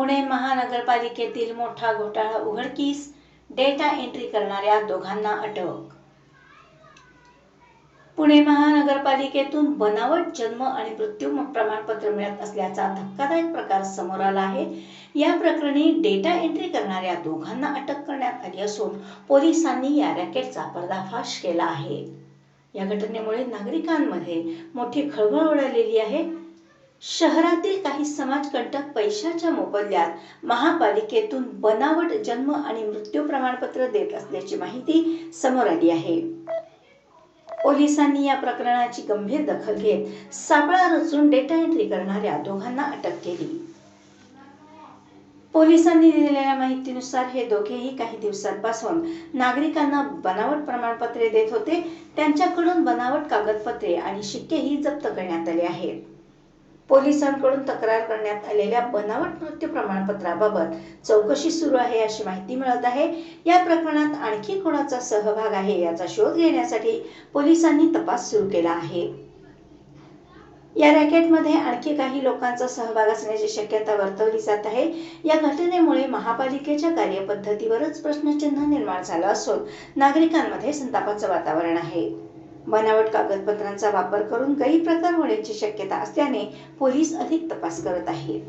पुणे महानगरपालिकेतील मोठा घोटाळा उघडकीस डेटा एंट्री करणाऱ्या दोघांना अटक. पुणे महानगरपालिकेतून बनावट जन्म आणि मृत्यू प्रमाणपत्र मिळत असल्याचा धक्कादायक प्रकार समोर आला आहे. या प्रकरणी डेटा एंट्री करणाऱ्या दोघांना अटक करण्यात आली असून पोलिसांनी या रॅकेटचा पर्दाफाश केला आहे. या घटनेमुळे नागरिकांमध्ये मोठी खळबळ उडालेली आहे. शहरातील काही समाजकंटक पैशाच्या मोबदल्यात महापालिकेतून बनावट जन्म आणि मृत्यू प्रमाणपत्र देत असल्याची माहिती समोर आली आहे. पोलिसांनी या प्रकरणाची गंभीर दखल घेत सापळा रचून डेटा एंट्री करणाऱ्या दोघांना अटक केली. पोलिसांनी दिलेल्या माहितीनुसार हे दोघेही काही दिवसांपासून नागरिकांना बनावट प्रमाणपत्रे देत होते. त्यांच्याकडून बनावट कागदपत्रे आणि शिक्केही जप्त करण्यात आले आहेत. पोलिसांकडून तक्रार करण्यात आलेल्या बनावट मृत्यू प्रमाणपत्राबाबत चौकशी सुरू आहे अशी माहिती मिळत आहे. या प्रकरणात आणखी कोणाचा सहभाग आहे याचा शोध घेण्यासाठी पोलिसांनी तपास सुरू केला आहे. या रॅकेटमध्ये आणखी काही लोकांचा सहभाग असण्याची शक्यता वर्तवली जात आहे. या घटनेमुळे महापालिकेच्या कार्यपद्धतीवरच प्रश्नचिन्ह निर्माण झालं असून नागरिकांमध्ये संतापाचं वातावरण आहे. बनावट कागदपत्रांचा वापर करून गैरप्रकार होण्याची शक्यता असल्याने पोलीस अधिक तपास करत आहेत.